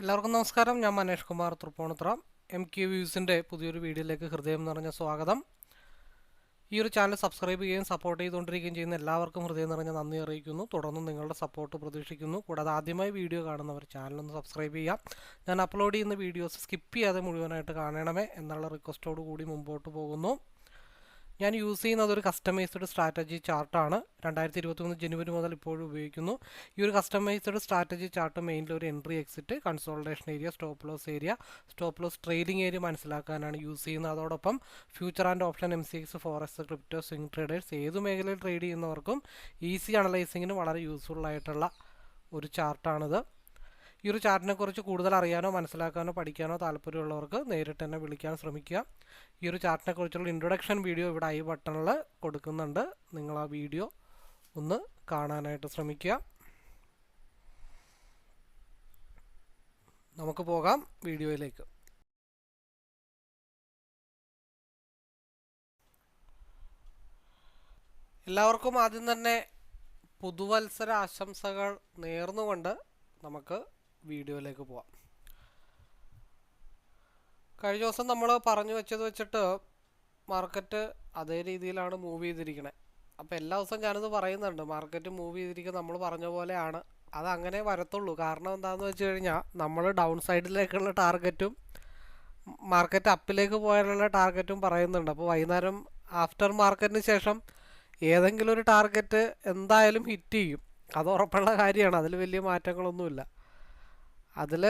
എല്ലാവർക്കും നമസ്കാരം. ഞാൻ മനേഷ് കുമാർ തൃപ്പൂണിത്ര എം ക്യു വ്യൂസിന്റെ പുതിയൊരു വീഡിയോയിലേക്ക് ഹൃദയം നിറഞ്ഞ സ്വാഗതം. ഈ ഒരു ചാനൽ സബ്സ്ക്രൈബ് ചെയ്യുകയും സപ്പോർട്ട് ചെയ്തുകൊണ്ടിരിക്കുകയും ചെയ്യുന്ന എല്ലാവർക്കും ഹൃദയം നിറഞ്ഞ നന്ദി അറിയിക്കുന്നു. തുടർന്നും നിങ്ങളുടെ സപ്പോർട്ട് പ്രതീക്ഷിക്കുന്നു. കൂടാതെ ആദ്യമായി വീഡിയോ കാണുന്നവർ ചാനലൊന്ന് സബ്സ്ക്രൈബ് ചെയ്യാം ഞാൻ അപ്ലോഡ് ചെയ്യുന്ന വീഡിയോസ് സ്കിപ്പ് ചെയ്യാതെ മുഴുവനായിട്ട് കാണണമേ. എന്നുള്ള റിക്വസ്റ്റോടു കൂടി മുമ്പോട്ട് പോകുന്നു. ഞാൻ യൂസ് ചെയ്യുന്നത് ഒരു കസ്റ്റമൈസ്ഡ് സ്ട്രാറ്റജി ചാർട്ടാണ് രണ്ടായിരത്തി ഇരുപത്തി മൂന്ന് ജനുവരി മുതൽ ഇപ്പോഴും ഉപയോഗിക്കുന്നു. ഈ ഒരു കസ്റ്റമൈസ്ഡ് സ്ട്രാറ്റജി ചാർട്ട് മെയിനിൽ ഒരു entry exit consolidation area stop loss area stop loss trailing area മനസ്സിലാക്കാനാണ് use ചെയ്യുന്നത്. അതോടൊപ്പം future and option M C X forex crypto swing traders ഏത് മേഖലയിൽ ട്രേഡ് ചെയ്യുന്നവർക്കും ഈസി അനലൈസിങ്ങിന് വളരെ യൂസ്ഫുൾ ആയിട്ടുള്ള ഒരു ചാർട്ടാണിത് ഈ ഒരു ചാർട്ടിനെ കുറിച്ച് കൂടുതൽ അറിയാനോ മനസ്സിലാക്കാനോ പഠിക്കാനോ താല്പര്യമുള്ളവർക്ക് നേരിട്ട് തന്നെ വിളിക്കാൻ ശ്രമിക്കുക. ഈ ഒരു ചാർട്ടിനെ കുറിച്ചുള്ള ഇൻട്രൊഡക്ഷൻ വീഡിയോ ഇവിടെ ഐ ബട്ടണിൽ കൊടുക്കുന്നുണ്ട്. നിങ്ങൾ ആ വീഡിയോ ഒന്ന് കാണാനായിട്ട് ശ്രമിക്കുക. നമുക്ക് പോകാം വീഡിയോയിലേക്ക്. എല്ലാവർക്കും ആദ്യം തന്നെ പുതുവത്സര ആശംസകൾ നേർന്നുകൊണ്ട് നമുക്ക് വീഡിയോയിലേക്ക് പോവാം. കഴിഞ്ഞ ദിവസം നമ്മൾ പറഞ്ഞു വെച്ചത് വെച്ചിട്ട് മാർക്കറ്റ് അതേ രീതിയിലാണ് മൂവ് ചെയ്തിരിക്കണേ. അപ്പോൾ എല്ലാ ദിവസവും ഞാനിത് പറയുന്നുണ്ട്. മാർക്കറ്റ് മൂവ് ചെയ്തിരിക്കുന്നത് നമ്മൾ പറഞ്ഞ പോലെയാണ്. അത് അങ്ങനെ വരത്തുള്ളൂ. കാരണം എന്താണെന്ന് വെച്ച് കഴിഞ്ഞാൽ നമ്മൾ ഡൗൺ സൈഡിലേക്കുള്ള ടാർഗറ്റും മാർക്കറ്റ് അപ്പിലേക്ക് പോയാലുള്ള ടാർഗറ്റും പറയുന്നുണ്ട്. അപ്പോൾ വൈകുന്നേരം ആഫ്റ്റർ മാർക്കറ്റിന് ശേഷം ഏതെങ്കിലും ഒരു ടാർഗറ്റ് എന്തായാലും ഹിറ്റ് ചെയ്യും. അത് ഉറപ്പുള്ള കാര്യമാണ്. അതിൽ വലിയ മാറ്റങ്ങളൊന്നുമില്ല. അതിൽ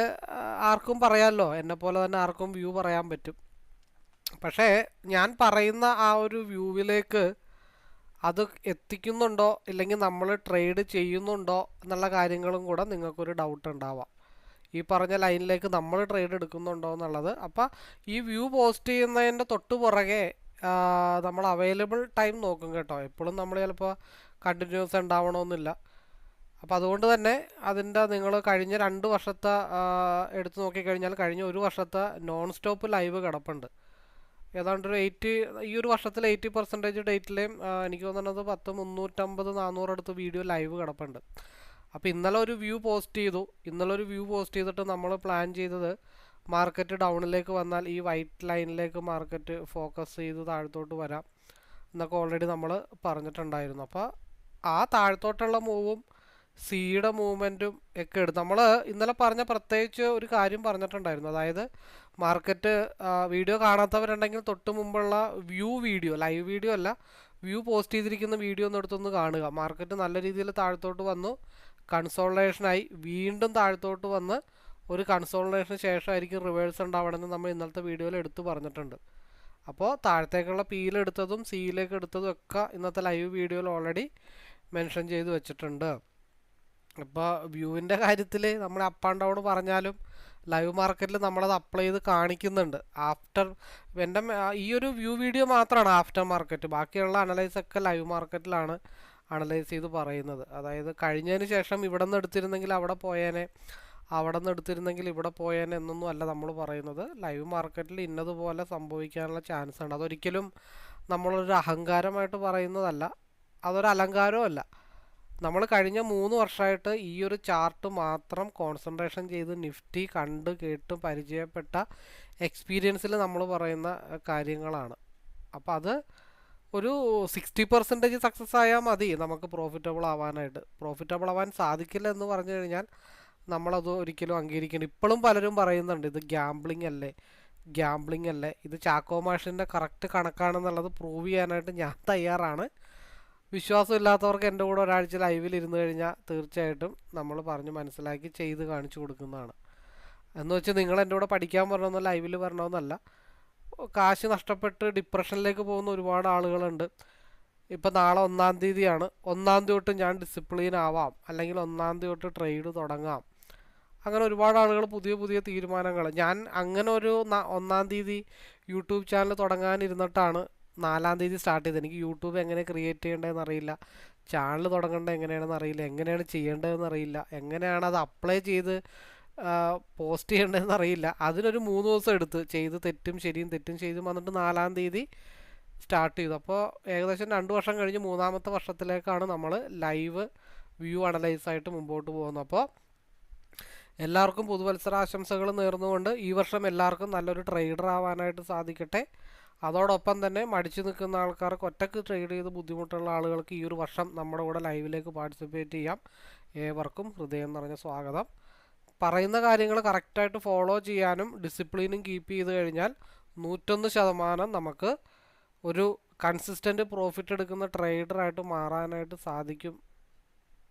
ആർക്കും പറയാമല്ലോ എന്നെ പോലെ തന്നെ ആർക്കും വ്യൂ പറയാൻ പറ്റും. പക്ഷേ ഞാൻ പറയുന്ന ആ ഒരു വ്യൂവിലേക്ക് അത് എത്തിക്കുന്നുണ്ടോ? ഇല്ലെങ്കിൽ നമ്മൾ ട്രേഡ് ചെയ്യുന്നുണ്ടോ? എന്നുള്ള കാര്യങ്ങളും കൂടെ നിങ്ങൾക്കൊരു ഡൗട്ട് ഉണ്ടാവാം. ഈ പറഞ്ഞ ലൈനിലേക്ക് നമ്മൾ ട്രേഡ് എടുക്കുന്നുണ്ടോ എന്നുള്ളത്. അപ്പോൾ ഈ വ്യൂ പോസ്റ്റ് ചെയ്യുന്നതിന്റെ തൊട്ട് പുറകെ നമ്മൾ അവൈലബിൾ ടൈം നോക്കും കേട്ടോ. എപ്പോഴും നമ്മൾ ചിലപ്പോൾ കണ്ടിന്യൂസ് ഉണ്ടാവണമെന്നില്ല അപ്പോൾ അതുകൊണ്ട് തന്നെ അതിന്റെ നിങ്ങൾ കഴിഞ്ഞ രണ്ട് വർഷത്തെ എടുത്തു നോക്കിക്കഴിഞ്ഞാൽ കഴിഞ്ഞ ഒരു വർഷത്തെ നോൺ സ്റ്റോപ്പ് ലൈവ് കിടപ്പുണ്ട്. ഏതാണ്ട് ഒരു എയ്റ്റി ഈ ഒരു വർഷത്തിൽ എയ്റ്റി പെർസെന്റേജ് ഡേറ്റിലെയും എനിക്ക് തോന്നുന്നത് പത്ത് മുന്നൂറ്റമ്പത് നാനൂറ് അടുത്ത് വീഡിയോ ലൈവ് കിടപ്പുണ്ട്. അപ്പോൾ ഇന്നലെ ഒരു വ്യൂ പോസ്റ്റ് ചെയ്തു. ഇന്നലെ ഒരു വ്യൂ പോസ്റ്റ് ചെയ്തിട്ട് നമ്മൾ പ്ലാൻ ചെയ്തത് മാർക്കറ്റ് ഡൗണിലേക്ക് വന്നാൽ ഈ വൈറ്റ് ലൈനിലേക്ക് മാർക്കറ്റ് ഫോക്കസ് ചെയ്ത് താഴത്തോട്ട് വരാം എന്നൊക്കെ ഓൾറെഡി നമ്മൾ പറഞ്ഞിട്ടുണ്ടായിരുന്നു. അപ്പോൾ ആ താഴത്തോട്ടുള്ള മൂവും സിയുടെ മൂവ്മെന്റും ഒക്കെ എടുത്ത്. നമ്മൾ ഇന്നലെ പറഞ്ഞ പ്രത്യേകിച്ച് ഒരു കാര്യം പറഞ്ഞിട്ടുണ്ടായിരുന്നു. അതായത് മാർക്കറ്റ് വീഡിയോ കാണാത്തവരുണ്ടെങ്കിൽ തൊട്ട് മുമ്പുള്ള വ്യൂ വീഡിയോ ലൈവ് വീഡിയോ അല്ല വ്യൂ പോസ്റ്റ് ചെയ്തിരിക്കുന്ന വീഡിയോ ഒന്ന് എടുത്തൊന്ന് കാണുക. മാർക്കറ്റ് നല്ല രീതിയിൽ താഴത്തോട്ട് വന്നു കൺസോൾട്ടേഷനായി വീണ്ടും താഴത്തോട്ട് വന്ന് ഒരു കൺസോൾട്ടേഷന് ശേഷമായിരിക്കും റിവേഴ്സ് ഉണ്ടാവണമെന്ന് നമ്മൾ ഇന്നലത്തെ വീഡിയോയിൽ എടുത്തു പറഞ്ഞിട്ടുണ്ട്. അപ്പോൾ താഴത്തേക്കുള്ള പീലെടുത്തതും സിയിലേക്ക് എടുത്തതും ഒക്കെ ഇന്നത്തെ ലൈവ് വീഡിയോയിൽ ഓൾറെഡി മെൻഷൻ ചെയ്ത് വെച്ചിട്ടുണ്ട്. ഇപ്പോൾ വ്യൂവിന്റെ കാര്യത്തിൽ നമ്മൾ അപ്പ് ആൻഡ് ഡൗൺ പറഞ്ഞാലും ലൈവ് മാർക്കറ്റിൽ നമ്മളത് അപ്ലൈ ചെയ്ത് കാണിക്കുന്നുണ്ട്. ആഫ്റ്റർ എന്റെ ഈ ഒരു വ്യൂ വീഡിയോ മാത്രമാണ് ആഫ്റ്റർ മാർക്കറ്റ് ബാക്കിയുള്ള അനലൈസ് ഒക്കെ ലൈവ് മാർക്കറ്റിലാണ് അനലൈസ് ചെയ്ത് പറയുന്നത്. അതായത് കഴിഞ്ഞതിന് ശേഷം ഇവിടെ നിന്ന് എടുത്തിരുന്നെങ്കിൽ അവിടെ പോയേനെ അവിടെ നിന്ന് എടുത്തിരുന്നെങ്കിൽ ഇവിടെ പോയേനെ എന്നൊന്നും അല്ല നമ്മൾ പറയുന്നത്. ലൈവ് മാർക്കറ്റിൽ ഇന്നതുപോലെ സംഭവിക്കാനുള്ള ചാൻസ് ഉണ്ട് അതൊരിക്കലും നമ്മളൊരു അഹങ്കാരമായിട്ട് പറയുന്നതല്ല. അതൊരു അലങ്കാരവും അല്ല. നമ്മൾ കഴിഞ്ഞ മൂന്ന് വർഷമായിട്ട് ഈ ഒരു ചാർട്ട് മാത്രം കോൺസെൻട്രേഷൻ ചെയ്ത് നിഫ്റ്റി കണ്ട് കേട്ട് പരിചയപ്പെട്ട എക്സ്പീരിയൻസിൽ നമ്മൾ പറയുന്ന കാര്യങ്ങളാണ്. അപ്പോൾ അത് ഒരു സിക്സ്റ്റി പെർസെന്റേജ് സക്സസ് ആയാൽ മതി നമുക്ക് പ്രോഫിറ്റബിൾ ആവാനായിട്ട്. പ്രോഫിറ്റബിൾ ആവാൻ സാധിക്കില്ല എന്ന് പറഞ്ഞു കഴിഞ്ഞാൽ നമ്മളത് ഒരിക്കലും അംഗീകരിക്കണം ഇപ്പോഴും പലരും പറയുന്നുണ്ട് ഇത് ഗ്യാംബ്ലിംഗ് അല്ലേ? ഗ്യാംബ്ലിംഗ് അല്ലേ? ഇത് ചാക്കോ മാഷിന്റെ കറക്റ്റ് കണക്കാണെന്നുള്ളത് പ്രൂവ് ചെയ്യാനായിട്ട് ഞാൻ തയ്യാറാണ്. വിശ്വാസമില്ലാത്തവർക്ക് എന്റെ കൂടെ ഒരാഴ്ച ലൈവിൽ ഇരുന്ന് കഴിഞ്ഞാൽ തീർച്ചയായിട്ടും നമ്മൾ പറഞ്ഞ് മനസ്സിലാക്കി ചെയ്ത് കാണിച്ചു കൊടുക്കുന്നതാണ്. എന്ന് വെച്ചാൽ നിങ്ങൾ എന്റെ കൂടെ പഠിക്കാൻ പറഞ്ഞൊന്നും ലൈവിൽ വരണമെന്നല്ല കാശ് നഷ്ടപ്പെട്ട് ഡിപ്രഷനിലേക്ക് പോകുന്ന ഒരുപാട് ആളുകളുണ്ട്. ഇപ്പം നാളെ ഒന്നാം തീയതിയാണ്. ഒന്നാം തീയതി തൊട്ട് ഞാൻ ഡിസിപ്ലിൻ ആവാം. അല്ലെങ്കിൽ ഒന്നാം തീയതി തൊട്ട് ട്രേഡ് തുടങ്ങാം. അങ്ങനെ ഒരുപാട് ആളുകൾ പുതിയ പുതിയ തീരുമാനങ്ങൾ. ഞാൻ അങ്ങനെ ഒരു ഒന്നാം തീയതി യൂട്യൂബ് ചാനൽ തുടങ്ങാനിരുന്നിട്ടാണ് നാലാം തീയതി സ്റ്റാർട്ട് ചെയ്ത്. എനിക്ക് യൂട്യൂബ് എങ്ങനെ ക്രിയേറ്റ് ചെയ്യേണ്ടതെന്ന് അറിയില്ല. ചാനൽ തുടങ്ങേണ്ടത് എങ്ങനെയാണെന്ന് അറിയില്ല. എങ്ങനെയാണ് ചെയ്യേണ്ടതെന്ന് അറിയില്ല. എങ്ങനെയാണ് അത് അപ്ലൈ ചെയ്ത് പോസ്റ്റ് ചെയ്യേണ്ടതെന്ന് അറിയില്ല. അതിനൊരു മൂന്ന് ദിവസം എടുത്ത്. ചെയ്ത് തെറ്റും ശരിയും തെറ്റും ചെയ്തും വന്നിട്ട് നാലാം തീയതി സ്റ്റാർട്ട് ചെയ്തു. അപ്പോൾ ഏകദേശം രണ്ട് വർഷം കഴിഞ്ഞ് മൂന്നാമത്തെ വർഷത്തിലേക്കാണ് നമ്മൾ ലൈവ് വ്യൂ അനലൈസ് ആയിട്ട് മുമ്പോട്ട് പോകുന്നത്. അപ്പോൾ എല്ലാവർക്കും പുതുവത്സരാശംസകൾ നേർന്നുകൊണ്ട് ഈ വർഷം എല്ലാവർക്കും നല്ലൊരു ട്രേഡർ ആവാനായിട്ട് സാധിക്കട്ടെ. അതോടൊപ്പം തന്നെ മടിച്ചു നിൽക്കുന്ന ആൾക്കാർക്ക് ഒറ്റയ്ക്ക് ട്രേഡ് ചെയ്ത് ബുദ്ധിമുട്ടുള്ള ആളുകൾക്ക് ഈ ഒരു വർഷം നമ്മുടെ കൂടെ ലൈവിലേക്ക് പാർട്ടിസിപ്പേറ്റ് ചെയ്യാം. ഏവർക്കും ഹൃദയം നിറഞ്ഞ സ്വാഗതം. പറയുന്ന കാര്യങ്ങൾ കറക്റ്റായിട്ട് ഫോളോ ചെയ്യാനും ഡിസിപ്ലിനും കീപ്പ് ചെയ്ത് കഴിഞ്ഞാൽ നൂറ്റൊന്ന് ശതമാനം നമുക്ക് ഒരു കൺസിസ്റ്റന്റ് പ്രോഫിറ്റ് എടുക്കുന്ന ട്രേഡറായിട്ട് മാറാനായിട്ട് സാധിക്കും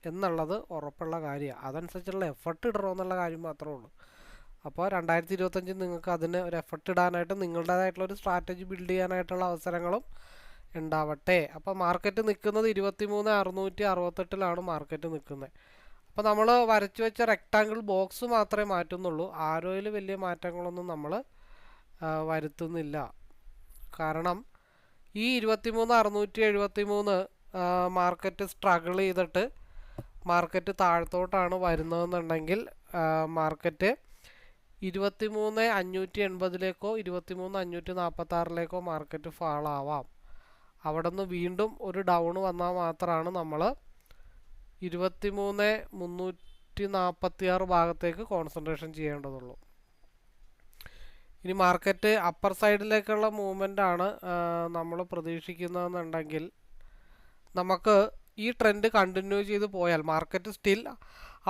എന്നുള്ളത് ഉറപ്പുള്ള കാര്യമാണ് അതനുസരിച്ചുള്ള എഫർട്ട് ഇടണമെന്നുള്ള കാര്യം മാത്രമേ ഉള്ളൂ. അപ്പോൾ രണ്ടായിരത്തി ഇരുപത്തഞ്ചിൽ നിങ്ങൾക്ക് അതിന് ഒരു എഫർട്ട് ഇടാനായിട്ട് നിങ്ങളുടേതായിട്ടുള്ള ഒരു സ്ട്രാറ്റജി ബിൽഡ് ചെയ്യാനായിട്ടുള്ള അവസരങ്ങളും ഉണ്ടാവട്ടെ. അപ്പോൾ മാർക്കറ്റ് നിൽക്കുന്നത് ഇരുപത്തി മൂന്ന് അറുന്നൂറ്റി അറുപത്തെട്ടിലാണ് മാർക്കറ്റ് നിൽക്കുന്നത്. അപ്പോൾ നമ്മൾ വരച്ചു വെച്ച റെക്റ്റാങ്കിൾ ബോക്സ് മാത്രമേ മാറ്റുന്നുള്ളൂ. ആരോയിൽ വലിയ മാറ്റങ്ങളൊന്നും നമ്മൾ വരുത്തുന്നില്ല. കാരണം ഈ ഇരുപത്തി മൂന്ന് അറുന്നൂറ്റി എഴുപത്തി മൂന്ന് മാർക്കറ്റ് സ്ട്രഗിൾ ചെയ്തിട്ട് മാർക്കറ്റ് താഴത്തോട്ടാണ് വരുന്നതെന്നുണ്ടെങ്കിൽ മാർക്കറ്റ് ഇരുപത്തി മൂന്ന് അഞ്ഞൂറ്റി എൺപതിലേക്കോ ഇരുപത്തി മൂന്ന് അഞ്ഞൂറ്റി നാൽപ്പത്തി ആറിലേക്കോ മാർക്കറ്റ് ഫാൾ ആവാം അവിടെ നിന്ന് വീണ്ടും ഒരു ഡൗൺ വന്നാൽ മാത്രമാണ് നമ്മൾ ഇരുപത്തി മൂന്ന് മുന്നൂറ്റി നാൽപ്പത്തി ആറ് ഭാഗത്തേക്ക് കോൺസെൻട്രേഷൻ ചെയ്യേണ്ടതുള്ളൂ. ഇനി മാർക്കറ്റ് അപ്പർ സൈഡിലേക്കുള്ള മൂവ്മെന്റ് ആണ് നമ്മൾ പ്രതീക്ഷിക്കുന്നതെന്നുണ്ടെങ്കിൽ നമുക്ക് ഈ ട്രെൻഡ് കണ്ടിന്യൂ ചെയ്ത് പോയാൽ മാർക്കറ്റ് സ്റ്റിൽ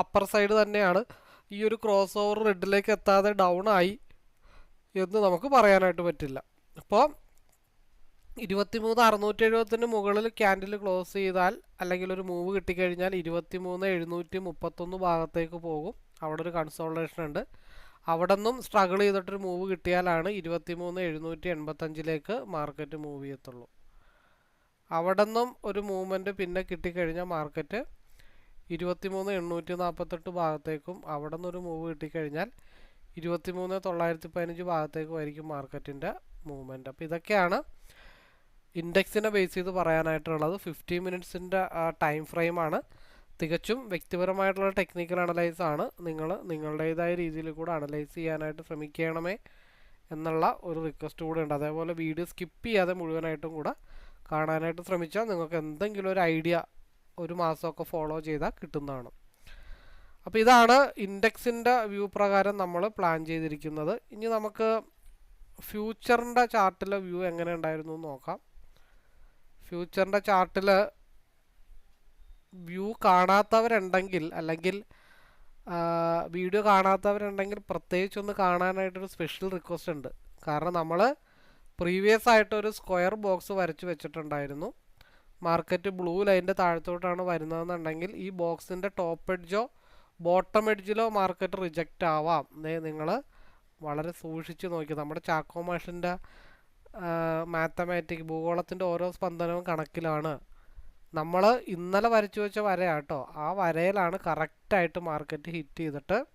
അപ്പർ സൈഡ് തന്നെയാണ്. ഈ ഒരു ക്രോസ് ഓവർ റെഡിലേക്ക് എത്താതെ ഡൗൺ ആയി എന്ന് നമുക്ക് പറയാനായിട്ട് പറ്റില്ല. അപ്പോൾ ഇരുപത്തിമൂന്ന് അറുന്നൂറ്റി എഴുപത്തിന് മുകളിൽ ക്യാൻഡിൽ ക്ലോസ് ചെയ്താൽ അല്ലെങ്കിൽ ഒരു മൂവ് കിട്ടിക്കഴിഞ്ഞാൽ ഇരുപത്തിമൂന്ന് എഴുന്നൂറ്റി മുപ്പത്തൊന്ന് ഭാഗത്തേക്ക് പോകും. അവിടെ ഒരു കൺസോൾട്ടേഷൻ ഉണ്ട്. അവിടെ നിന്നും സ്ട്രഗിൾ ചെയ്തിട്ടൊരു മൂവ് കിട്ടിയാലാണ് ഇരുപത്തിമൂന്ന് എഴുന്നൂറ്റി എൺപത്തഞ്ചിലേക്ക് മാർക്കറ്റ് മൂവ് ചെയ്യത്തുള്ളൂ. അവിടെ നിന്നും ഒരു മൂവ്മെന്റ് പിന്നെ കിട്ടിക്കഴിഞ്ഞാൽ മാർക്കറ്റ് ഇരുപത്തിമൂന്ന് എണ്ണൂറ്റി നാൽപ്പത്തെട്ട് ഭാഗത്തേക്കും അവിടെ നിന്നൊരു മൂവ് കിട്ടിക്കഴിഞ്ഞാൽ ഇരുപത്തിമൂന്ന് തൊള്ളായിരത്തി പതിനഞ്ച് ഭാഗത്തേക്കും മാർക്കറ്റിന്റെ മൂവ്മെന്റ് അപ്പോൾ ഇതൊക്കെയാണ് ഇൻഡെക്സിനെ ബേസ് ചെയ്ത് പറയാനായിട്ടുള്ളത്. ഫിഫ്റ്റി മിനിറ്റ്സിന്റെ ടൈം ഫ്രെയിമാണ് തികച്ചും വ്യക്തിപരമായിട്ടുള്ള ടെക്നിക്കൽ അനലൈസ് ആണ്. നിങ്ങൾ നിങ്ങളുടേതായ രീതിയിൽ കൂടെ അനലൈസ് ചെയ്യാനായിട്ട് ശ്രമിക്കണമേ എന്നുള്ള ഒരു റിക്വസ്റ്റ് കൂടെ ഉണ്ട്. അതേപോലെ വീഡിയോ സ്കിപ്പ് ചെയ്യാതെ മുഴുവനായിട്ടും കൂടെ കാണാനായിട്ട് ശ്രമിച്ചാൽ നിങ്ങൾക്ക് എന്തെങ്കിലും ഒരു ഐഡിയ ഒരു മാസമൊക്കെ ഫോളോ ചെയ്താൽ കിട്ടുന്നതാണ്. അപ്പോൾ ഇതാണ് ഇൻഡെക്സിന്റെ വ്യൂ പ്രകാരം നമ്മൾ പ്ലാൻ ചെയ്തിരിക്കുന്നത്. ഇനി നമുക്ക് ഫ്യൂച്ചറിന്റെ ചാർട്ടിലെ വ്യൂ എങ്ങനെ ഉണ്ടായിരുന്നു എന്ന് നോക്കാം. ഫ്യൂച്ചറിന്റെ ചാർട്ടിൽ വ്യൂ കാണാത്തവരുണ്ടെങ്കിൽ അല്ലെങ്കിൽ വീഡിയോ കാണാത്തവരുണ്ടെങ്കിൽ പ്രത്യേകിച്ചൊന്ന് കാണാനായിട്ടൊരു സ്പെഷ്യൽ റിക്വസ്റ്റ് ഉണ്ട്. കാരണം നമ്മൾ പ്രീവിയസ് ആയിട്ടൊരു സ്ക്വയർ ബോക്സ് വരച്ച് വെച്ചിട്ടുണ്ടായിരുന്നു. മാർക്കറ്റ് ബ്ലൂ ലൈന്റെ താഴത്തോട്ടാണ് വരുന്നതെന്നുണ്ടെങ്കിൽ ഈ ബോക്സിന്റെ ടോപ്പ് എഡ്ജോ ബോട്ടം എഡ്ജിലോ മാർക്കറ്റ് റിജക്റ്റ് ആവാം. നിങ്ങൾ വളരെ സൂക്ഷിച്ച് നോക്കി. നമ്മുടെ ചാക്കോ മാഷിന്റെ മാത്തമാറ്റിക് ഭൂഗോളത്തിന്റെ ഓരോ സ്പന്ദനവും കണക്കിലാണ്. നമ്മൾ ഇന്നലെ വരച്ചു വെച്ച വരയാട്ടോ. ആ വരയിലാണ് കറക്റ്റായിട്ട് മാർക്കറ്റ് ഹിറ്റ് ചെയ്തിട്ട്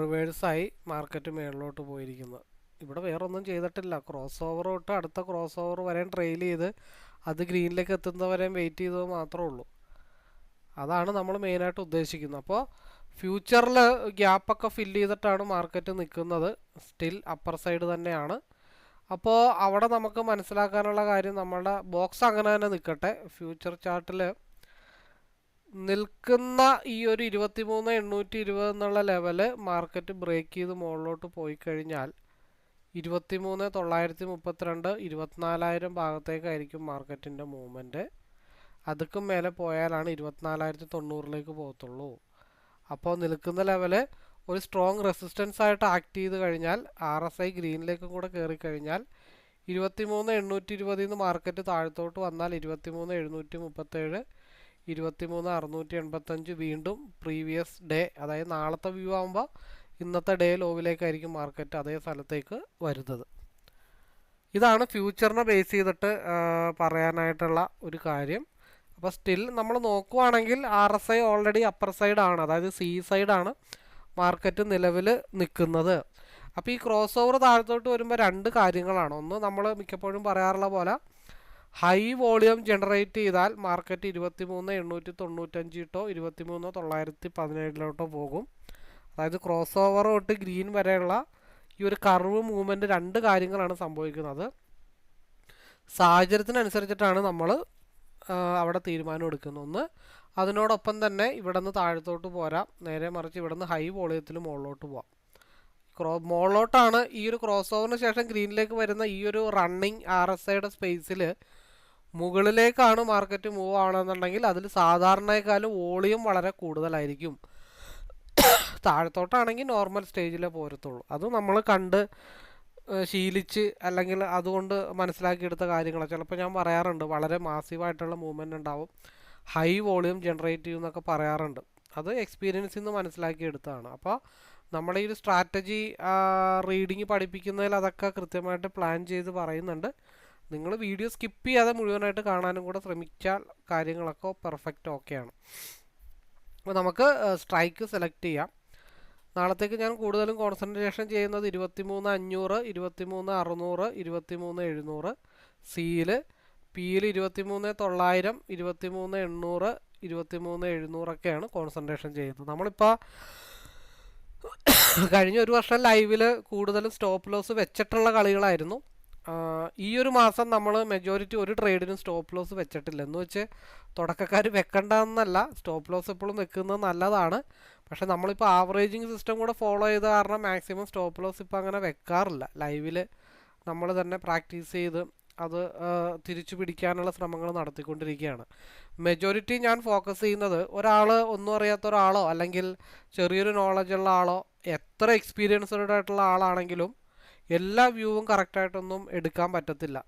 റിവേഴ്സായി മാർക്കറ്റ് മേളിലോട്ട് പോയിരിക്കുന്നത്. ഇവിടെ വേറൊന്നും ചെയ്തിട്ടില്ല. ക്രോസ് ഓവർ തൊട്ട് അടുത്ത ക്രോസ് ഓവർ വരെയും ട്രെയിൽ ചെയ്ത് അത് ഗ്രീനിലേക്ക് എത്തുന്നവരെയും വെയിറ്റ് ചെയ്തത് മാത്രമേ ഉള്ളൂ. അതാണ് നമ്മൾ മെയിനായിട്ട് ഉദ്ദേശിക്കുന്നത്. അപ്പോൾ ഫ്യൂച്ചറിൽ ഗ്യാപ്പൊക്കെ ഫില്ല് ചെയ്തിട്ടാണ് മാർക്കറ്റ് നിൽക്കുന്നത്. സ്റ്റിൽ അപ്പർ സൈഡ് തന്നെയാണ്. അപ്പോൾ അവിടെ നമുക്ക് മനസ്സിലാക്കാനുള്ള കാര്യം നമ്മളുടെ ബോക്സ് അങ്ങനെ തന്നെ നിൽക്കട്ടെ. ഫ്യൂച്ചർ ചാർട്ടിൽ നിൽക്കുന്ന ഈ ഒരു ഇരുപത്തി മൂന്ന് എണ്ണൂറ്റി ഇരുപത് എന്നുള്ള ലെവൽ മാർക്കറ്റ് ബ്രേക്ക് ചെയ്ത് മുകളിലോട്ട് പോയി കഴിഞ്ഞാൽ ഇരുപത്തി മൂന്ന് തൊള്ളായിരത്തി മുപ്പത്തിരണ്ട് ഇരുപത്തിനാലായിരം ഭാഗത്തേക്കായിരിക്കും മാർക്കറ്റിന്റെ മൂവ്മെന്റ്. അതുക്കും മേലെ പോയാലാണ് ഇരുപത്തിനാലായിരത്തി തൊണ്ണൂറിലേക്ക് പോകത്തുള്ളൂ. അപ്പോൾ നിൽക്കുന്ന ലെവൽ ഒരു സ്ട്രോങ് റെസിസ്റ്റൻസ് ആയിട്ട് ആക്ട് ചെയ്ത് കഴിഞ്ഞാൽ ആർ എസ് ഐ ഗ്രീനിലേക്കും കൂടെ കയറി കഴിഞ്ഞാൽ ഇരുപത്തി മൂന്ന് എണ്ണൂറ്റി ഇരുപതിൽ നിന്ന് മാർക്കറ്റ് താഴത്തോട്ട് വന്നാൽ ഇരുപത്തി മൂന്ന് എഴുന്നൂറ്റി മുപ്പത്തേഴ് ഇരുപത്തി മൂന്ന് അറുന്നൂറ്റി എൺപത്തഞ്ച് വീണ്ടും പ്രീവിയസ് ഡേ അതായത് നാളത്തെ വ്യൂ ആകുമ്പോൾ ഇന്നത്തെ ഡേ ലോവിലേക്കായിരിക്കും മാർക്കറ്റ് അതേ സ്ഥലത്തേക്ക് വരുന്നത്. ഇതാണ് ഫ്യൂച്ചറിനെ ബേസ് ചെയ്തിട്ട് പറയാനായിട്ടുള്ള ഒരു കാര്യം. അപ്പോൾ സ്റ്റിൽ നമ്മൾ നോക്കുവാണെങ്കിൽ R S I already upper സൈഡാണ് അതായത് സി സൈഡാണ് മാർക്കറ്റ് നിലവിൽ നിൽക്കുന്നത്. അപ്പോൾ ഈ ക്രോസ് ഓവർ താഴത്തോട്ട് വരുമ്പോൾ രണ്ട് കാര്യങ്ങളാണ്. ഒന്ന് നമ്മൾ മിക്കപ്പോഴും പറയാറുള്ള പോലെ ഹൈ വോളിയം ജനറേറ്റ് ചെയ്താൽ മാർക്കറ്റ് ഇരുപത്തി മൂന്ന് എണ്ണൂറ്റി തൊണ്ണൂറ്റഞ്ച് ഇട്ടോ ഇരുപത്തി മൂന്ന് തൊള്ളായിരത്തി പതിനേഴിലോട്ടോ പോകും. അതായത് ക്രോസ് ഓവർ തൊട്ട് ഗ്രീൻ വരെയുള്ള ഈ ഒരു കർവ് മൂവ്മെന്റ് രണ്ട് കാര്യങ്ങളാണ് സംഭവിക്കുന്നത്. സാഹചര്യത്തിനനുസരിച്ചിട്ടാണ് നമ്മൾ അവിടെ തീരുമാനം എടുക്കുന്നത്. ഒന്ന് അതിനോടൊപ്പം തന്നെ ഇവിടെ നിന്ന് താഴത്തോട്ട് പോരാം. നേരെ മറിച്ച് ഇവിടെ നിന്ന് ഹൈ വോളിയത്തിൽ മുകളിലോട്ട് പോവാം. ക്രോ മുകളിലോട്ടാണ് ഈ ഒരു ക്രോസ് ഓവറിന് ശേഷം ഗ്രീനിലേക്ക് വരുന്ന ഈ ഒരു റണ്ണിങ് ആർ എസ് ഐയുടെ സ്പേസിൽ മുകളിലേക്കാണ് മാർക്കറ്റ് മൂവ് ആണെന്നുണ്ടെങ്കിൽ അതിൽ സാധാരണയെക്കാളും വോളിയം വളരെ കൂടുതലായിരിക്കും. താഴത്തോട്ടാണെങ്കിൽ നോർമൽ സ്റ്റേജിലേ പോരത്തുള്ളൂ. അത് നമ്മൾ കണ്ട് ശീലിച്ച് അല്ലെങ്കിൽ അതുകൊണ്ട് മനസ്സിലാക്കിയെടുത്ത കാര്യങ്ങൾ ചിലപ്പോൾ ഞാൻ പറയാറുണ്ട് വളരെ മാസീവായിട്ടുള്ള മൂവ്മെന്റ് ഉണ്ടാവും. ഹൈ വോളിയം ജനറേറ്റ് ചെയ്യും എന്നൊക്കെ പറയാറുണ്ട്. അത് എക്സ്പീരിയൻസിൽ നിന്ന് മനസ്സിലാക്കിയെടുത്തതാണ്. അപ്പോൾ നമ്മുടെ ഈ ഒരു സ്ട്രാറ്റജി റീഡിങ് പഠിപ്പിക്കുന്നതിൽ അതൊക്കെ കൃത്യമായിട്ട് പ്ലാൻ ചെയ്ത് പറയുന്നുണ്ട്. നിങ്ങൾ വീഡിയോ സ്കിപ്പ് ചെയ്യാതെ മുഴുവനായിട്ട് കാണാനും കൂടെ ശ്രമിച്ചാൽ കാര്യങ്ങളൊക്കെ പെർഫെക്റ്റ് ഓക്കെയാണ് അപ്പോൾ നമുക്ക് സ്ട്രൈക്ക് സെലക്ട് ചെയ്യാം. നാളത്തേക്ക് ഞാൻ കൂടുതലും കോൺസെൻട്രേഷൻ ചെയ്യുന്നത് ഇരുപത്തിമൂന്ന് അഞ്ഞൂറ് ഇരുപത്തിമൂന്ന് അറുന്നൂറ് ഇരുപത്തിമൂന്ന് എഴുന്നൂറ്. സിയിൽ പിയിൽ ഇരുപത്തിമൂന്ന് തൊള്ളായിരം ഇരുപത്തിമൂന്ന് എണ്ണൂറ് ഇരുപത്തിമൂന്ന് എഴുന്നൂറൊക്കെയാണ് കോൺസെൻട്രേഷൻ ചെയ്യുന്നത്. നമ്മളിപ്പോൾ കഴിഞ്ഞ ഒരു വർഷം ലൈവിൽ കൂടുതലും സ്റ്റോപ്പ് ലോസ് വെച്ചിട്ടുള്ള കളികളായിരുന്നു. ഈ ഒരു മാസം നമ്മൾ മെജോറിറ്റി ഒരു ട്രേഡിനും സ്റ്റോപ്പ് ലോസ് വെച്ചിട്ടില്ല. എന്ന് വെച്ച് തുടക്കക്കാർ വെക്കണ്ടെന്നല്ല സ്റ്റോപ്പ് ലോസ് എപ്പോഴും വെക്കുന്നത് നല്ലതാണ്. പക്ഷെ നമ്മളിപ്പോൾ ആവറേജിങ് സിസ്റ്റം കൂടെ ഫോളോ ചെയ്ത കാരണം മാക്സിമം സ്റ്റോപ്പ് ലോസ് ഇപ്പോൾ അങ്ങനെ വെക്കാറില്ല. ലൈവിൽ നമ്മൾ തന്നെ പ്രാക്ടീസ് ചെയ്ത് അത് തിരിച്ചു പിടിക്കാനുള്ള ശ്രമങ്ങൾ നടത്തിക്കൊണ്ടിരിക്കുകയാണ്. മെജോറിറ്റി ഞാൻ ഫോക്കസ് ചെയ്യുന്നത് ഒരാൾ ഒന്നും അറിയാത്ത ഒരാളോ അല്ലെങ്കിൽ ചെറിയൊരു നോളജ് ഉള്ള ആളോ എത്ര എക്സ്പീരിയൻസ്ഡ് ആയിട്ടുള്ള ആളാണെങ്കിലും എല്ലാ വ്യൂവും കറക്റ്റായിട്ടൊന്നും എടുക്കാൻ പറ്റത്തില്ല.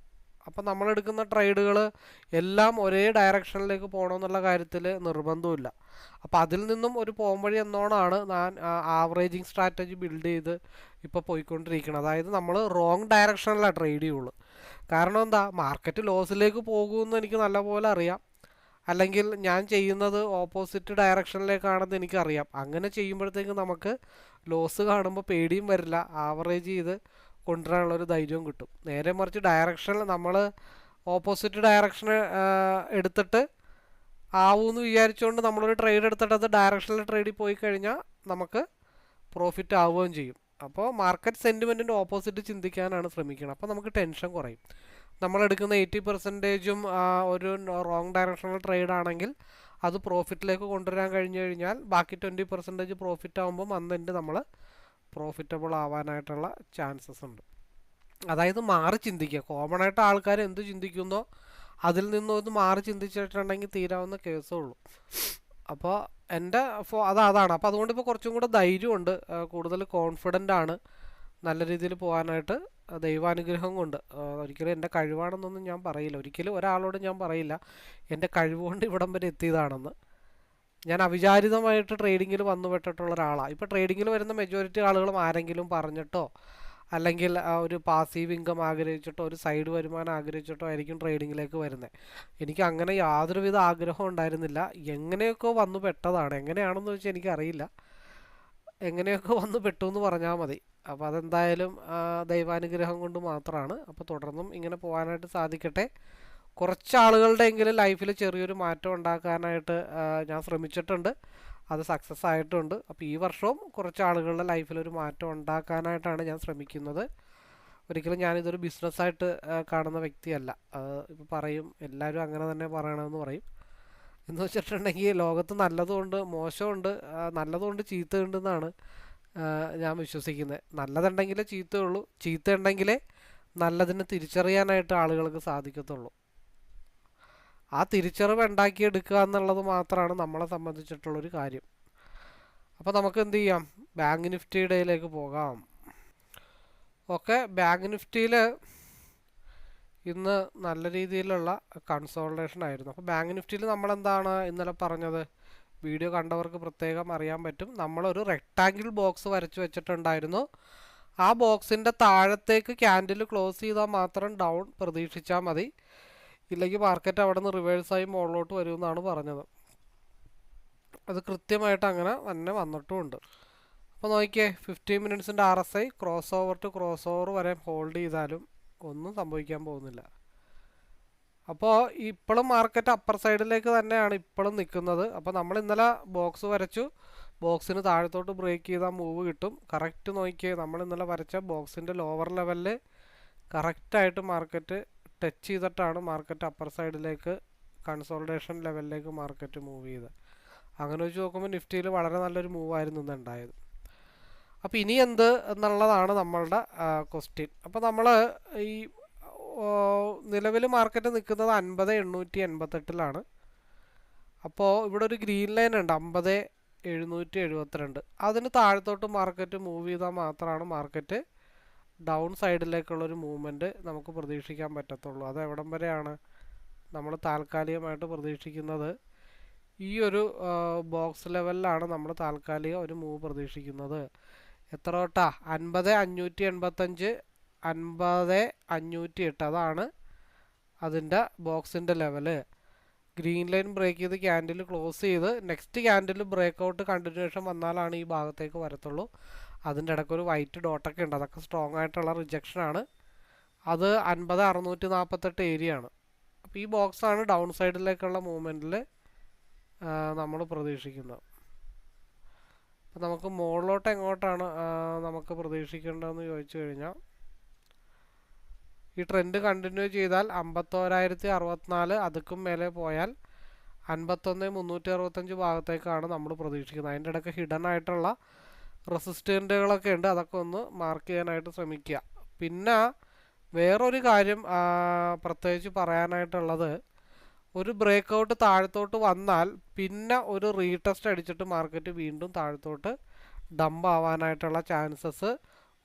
അപ്പം നമ്മളെടുക്കുന്ന ട്രേഡുകൾ എല്ലാം ഒരേ ഡയറക്ഷനിലേക്ക് പോകണമെന്നുള്ള കാര്യത്തിൽ നിർബന്ധമില്ല അപ്പോൾ അതിൽ നിന്നും ഒരു പോംവഴി എന്നോണാണ് ഞാൻ ആവറേജിങ് സ്ട്രാറ്റജി ബിൽഡ് ചെയ്ത് ഇപ്പോൾ പോയിക്കൊണ്ടിരിക്കുന്നത് അതായത് നമ്മൾ റോങ് ഡയറക്ഷനിലാണ് ട്രേഡ് ചെയ്യുള്ളൂ. കാരണം എന്താ? മാർക്കറ്റ് ലോസിലേക്ക് പോകുമെന്ന് എനിക്ക് നല്ലപോലെ അറിയാം. അല്ലെങ്കിൽ ഞാൻ ചെയ്യുന്നത് ഓപ്പോസിറ്റ് ഡയറക്ഷനിലേക്കാണെന്ന് എനിക്കറിയാം. അങ്ങനെ ചെയ്യുമ്പോഴത്തേക്ക് നമുക്ക് ലോസ് കാണുമ്പോൾ പേടിയും വരില്ല. ആവറേജ് ചെയ്ത് കൊണ്ടുവരാനുള്ള ഒരു ധൈര്യവും കിട്ടും. നേരെ മറിച്ച് ഡയറക്ഷനിൽ നമ്മൾ ഓപ്പോസിറ്റ് ഡയറക്ഷൻ എടുത്തിട്ട് ആവൂന്ന് വിചാരിച്ചുകൊണ്ട് നമ്മളൊരു ട്രേഡ് എടുത്തിട്ട് അത് ഡയറക്ഷനിൽ ട്രേഡിൽ പോയി കഴിഞ്ഞാൽ നമുക്ക് പ്രോഫിറ്റ് ആവുകയും ചെയ്യും. അപ്പോൾ മാർക്കറ്റ് സെന്റിമെന്റിന്റെ ഓപ്പോസിറ്റ് ചിന്തിക്കാനാണ് ശ്രമിക്കുന്നത് അപ്പോൾ നമുക്ക് ടെൻഷൻ കുറയും. നമ്മൾ എടുക്കുന്ന എയ്റ്റി പെർസെന്റേജും ഒരു റോങ് ഡയറക്ഷണൽ ട്രേഡ് ആണെങ്കിൽ അത് പ്രോഫിറ്റിലേക്ക് കൊണ്ടുവരാൻ കഴിഞ്ഞു കഴിഞ്ഞാൽ ബാക്കി ട്വന്റി പെർസെന്റേജ് പ്രോഫിറ്റ് ആകുമ്പോൾ അന്നെന്റെ നമ്മൾ പ്രോഫിറ്റബിൾ ആവാനായിട്ടുള്ള ചാൻസസ് ഉണ്ട്. അതായത് മാറി ചിന്തിക്കുക. കോമൺ ആയിട്ട് ആൾക്കാർ എന്ത് ചിന്തിക്കുന്നോ അതിൽ നിന്നും ഒന്ന് മാറി ചിന്തിച്ചിട്ടുണ്ടെങ്കിൽ തീരാവുന്ന കേസേ ഉള്ളൂ. അപ്പോൾ എന്റെ ഫോ അത് അതാണ്. അപ്പോൾ അതുകൊണ്ട് ഇപ്പോൾ കുറച്ചും കൂടെ ധൈര്യമുണ്ട്. കൂടുതൽ കോൺഫിഡന്റ് ആണ്. നല്ല രീതിയിൽ പോകാനായിട്ട് ദൈവാനുഗ്രഹം കൊണ്ട്. ഒരിക്കലും എന്റെ കഴിവാണെന്നൊന്നും ഞാൻ പറയില്ല. ഒരിക്കലും ഒരാളോട് ഞാൻ പറയില്ല. എന്റെ കഴിവുകൊണ്ട് ഇവിടം വരെ എത്തിയതാണെന്ന്. ഞാൻ അവിചാരിതമായിട്ട് ട്രേഡിങ്ങിൽ വന്നുപെട്ടിട്ടുള്ള ഒരാളാണ് ഇപ്പോൾ ട്രേഡിങ്ങിൽ വരുന്ന മെജോറിറ്റി ആളുകളും ആരെങ്കിലും പറഞ്ഞിട്ടോ അല്ലെങ്കിൽ ഒരു പാസീവ് ഇൻകം ആഗ്രഹിച്ചിട്ടോ ഒരു സൈഡ് വരുമാനം ആഗ്രഹിച്ചിട്ടോ ആയിരിക്കും ട്രേഡിങ്ങിലേക്ക് വരുന്നത് എനിക്ക് അങ്ങനെ യാതൊരുവിധ ആഗ്രഹവും ഉണ്ടായിരുന്നില്ല. എങ്ങനെയൊക്കെ വന്നു പെട്ടതാണ് എങ്ങനെയാണെന്ന് വെച്ചാൽ എനിക്കറിയില്ല. എങ്ങനെയൊക്കെ വന്നു പെട്ടു എന്ന് പറഞ്ഞാൽ മതി. അപ്പോൾ അതെന്തായാലും ദൈവാനുഗ്രഹം കൊണ്ട് മാത്രമാണ് അപ്പോൾ തുടർന്നും ഇങ്ങനെ പോകാനായിട്ട് സാധിക്കട്ടെ. കുറച്ച് ആളുകളുടെ എങ്കിലും ലൈഫിൽ ചെറിയൊരു മാറ്റം ഉണ്ടാക്കാനായിട്ട് ഞാൻ ശ്രമിച്ചിട്ടുണ്ട്. അത് സക്സസ് ആയിട്ടുണ്ട്. അപ്പോൾ ഈ വർഷവും കുറച്ച് ആളുകളുടെ ലൈഫിൽ ഒരു മാറ്റം ഉണ്ടാക്കാനായിട്ടാണ് ഞാൻ ശ്രമിക്കുന്നത്. ഒരിക്കലും ഞാനിതൊരു ബിസിനസ്സായിട്ട് കാണുന്ന വ്യക്തിയല്ല. ഇപ്പോൾ പറയും എല്ലാവരും അങ്ങനെ തന്നെ പറയണമെന്ന് പറയും. എന്ന് വെച്ചിട്ടുണ്ടെങ്കിൽ ലോകത്ത് നല്ലതുകൊണ്ട് മോശമുണ്ട് നല്ലതുകൊണ്ട് ചീത്തയുണ്ടെന്നാണ് ഞാൻ വിശ്വസിക്കുന്നത്. നല്ലതുണ്ടെങ്കിലേ ചീത്തയുള്ളൂ ചീത്തയുണ്ടെങ്കിലേ നല്ലതിനെ തിരിച്ചറിയാനായിട്ട് ആളുകൾക്ക് സാധിക്കത്തുള്ളൂ. ആ തിരിച്ചറിവ് ഉണ്ടാക്കിയെടുക്കുക എന്നുള്ളത് മാത്രമാണ് നമ്മളെ സംബന്ധിച്ചിട്ടുള്ളൊരു കാര്യം. അപ്പോൾ നമുക്ക് എന്ത് ചെയ്യാം? ബാങ്ക് നിഫ്റ്റിയുടെയിലേക്ക് പോകാം. ഓക്കെ ബാങ്ക് നിഫ്റ്റിയിൽ ഇന്ന് നല്ല രീതിയിലുള്ള കൺസോൾട്ടേഷൻ ആയിരുന്നു. അപ്പോൾ ബാങ്ക് നിഫ്റ്റിയിൽ നമ്മളെന്താണ് ഇന്നലെ പറഞ്ഞത്? വീഡിയോ കണ്ടവർക്ക് പ്രത്യേകം അറിയാൻ പറ്റും. നമ്മളൊരു റെക്ടാങ്കിൾ ബോക്സ് വരച്ച് വെച്ചിട്ടുണ്ടായിരുന്നു. ആ ബോക്സിന്റെ താഴത്തേക്ക് ക്യാൻഡിൽ ക്ലോസ് ചെയ്താൽ മാത്രം ഡൗൺ പ്രതീക്ഷിച്ചാൽ മതി. ഇല്ലെങ്കിൽ മാർക്കറ്റ് അവിടെ നിന്ന് റിവേഴ്സായി മുകളിലോട്ട് വരുമെന്നാണ് പറഞ്ഞത്. അത് കൃത്യമായിട്ട് അങ്ങനെ തന്നെ വന്നിട്ടുമുണ്ട്. അപ്പോൾ നോക്കിയേ fifteen മിനിറ്റ്സിന്റെ R S I cross over to cross over വരെ ഹോൾഡ് ചെയ്താലും ഒന്നും സംഭവിക്കാൻ പോകുന്നില്ല. അപ്പോൾ ഇപ്പോഴും മാർക്കറ്റ് അപ്പർ സൈഡിലേക്ക് തന്നെയാണ് ഇപ്പോഴും നിൽക്കുന്നത്. അപ്പോൾ നമ്മൾ ഇന്നലെ ബോക്സ് വരച്ചു. ബോക്സിന് താഴത്തോട്ട് ബ്രേക്ക് ചെയ്താൽ മൂവ് കിട്ടും. കറക്റ്റ് നോക്കിയേ നമ്മൾ ഇന്നലെ വരച്ച ബോക്സിന്റെ ലോവർ ലെവലിൽ കറക്റ്റായിട്ട് മാർക്കറ്റ് ടച്ച് ചെയ്തിട്ടാണ് മാർക്കറ്റ് അപ്പർ സൈഡിലേക്ക് കൺസോൾട്ടേഷൻ ലെവലിലേക്ക് മാർക്കറ്റ് മൂവ് ചെയ്ത് അങ്ങനെ വെച്ച് നോക്കുമ്പോൾ നിഫ്റ്റിയിൽ വളരെ നല്ലൊരു മൂവായിരുന്നു ഇന്ന് ഉണ്ടായത്. അപ്പോൾ ഇനി എന്ത് എന്നുള്ളതാണ് നമ്മളുടെ ക്വസ്റ്റ്യൻ അപ്പോൾ നമ്മൾ ഈ നിലവിൽ മാർക്കറ്റ് നിൽക്കുന്നത് അൻപത് എണ്ണൂറ്റി എൺപത്തെട്ടിലാണ്. അപ്പോൾ ഇവിടെ ഒരു ഗ്രീൻ ലൈൻ ഉണ്ട് അമ്പത് എഴുന്നൂറ്റി എഴുപത്തിരണ്ട്. അതിന് താഴത്തോട്ട് മാർക്കറ്റ് മൂവ് ചെയ്താൽ മാത്രമാണ് മാർക്കറ്റ് ഡൗൺ സൈഡിലേക്കുള്ളൊരു മൂവ്മെന്റ് നമുക്ക് പ്രതീക്ഷിക്കാൻ പറ്റത്തുള്ളൂ. അത് എവിടം വരെയാണ് നമ്മൾ താൽക്കാലികമായിട്ട് പ്രതീക്ഷിക്കുന്നത്? ഈ ഒരു ബോക്സ് ലെവലിലാണ് നമ്മൾ താൽക്കാലിക ഒരു മൂവ് പ്രതീക്ഷിക്കുന്നത്. എത്ര തൊട്ടാ അൻപത് അഞ്ഞൂറ്റി എൺപത്തഞ്ച് അൻപത് അഞ്ഞൂറ്റി എട്ട് അതാണ് അതിന്റെ ബോക്സിന്റെ ലെവൽ ഗ്രീൻ ലൈൻ ബ്രേക്ക് ചെയ്ത് ക്യാൻഡിൽ ക്ലോസ് ചെയ്ത് next candle break out continuation വന്നാലാണ് ഈ ഭാഗത്തേക്ക് വരത്തുള്ളൂ. അതിന്റെ ഇടയ്ക്ക് ഒരു വൈറ്റ് ഡോട്ടൊക്കെ ഉണ്ട്. അതൊക്കെ സ്ട്രോങ് ആയിട്ടുള്ള റിജക്ഷനാണ് അത് അൻപത് അറുന്നൂറ്റി നാൽപ്പത്തെട്ട് ഏരിയ ആണ്. അപ്പോൾ ഈ ബോക്സാണ് ഡൗൺ സൈഡിലേക്കുള്ള മൂവ്മെന്റിൽ നമ്മൾ പ്രതീക്ഷിക്കുന്നത്. അപ്പോൾ നമുക്ക് മുകളിലോട്ട് എങ്ങോട്ടാണ് നമുക്ക് പ്രതീക്ഷിക്കേണ്ടതെന്ന് ചോദിച്ചു കഴിഞ്ഞാൽ ഈ ട്രെൻഡ് കണ്ടിന്യൂ ചെയ്താൽ അമ്പത്തോരായിരത്തി അറുപത്തിനാല് അതുക്കും മേലെ പോയാൽ അൻപത്തൊന്ന് മുന്നൂറ്റി അറുപത്തഞ്ച് ഭാഗത്തേക്കാണ് നമ്മൾ പ്രതീക്ഷിക്കുന്നത്. അതിന്റെ ഇടയ്ക്ക് ഹിഡൻ ആയിട്ടുള്ള റെസിസ്റ്റന്റുകളൊക്കെ ഉണ്ട് അതൊക്കെ ഒന്ന് മാർക്ക് ചെയ്യാനായിട്ട് ശ്രമിക്കുക. പിന്നെ വേറൊരു കാര്യം പ്രത്യേകിച്ച് പറയാനായിട്ടുള്ളത് ഒരു ബ്രേക്ക് ഔട്ട് താഴത്തോട്ട് വന്നാൽ പിന്നെ ഒരു റീടെസ്റ്റ് അടിച്ചിട്ട് മാർക്കറ്റ് വീണ്ടും താഴത്തോട്ട് ഡംപ് ആവാനായിട്ടുള്ള ചാൻസസ്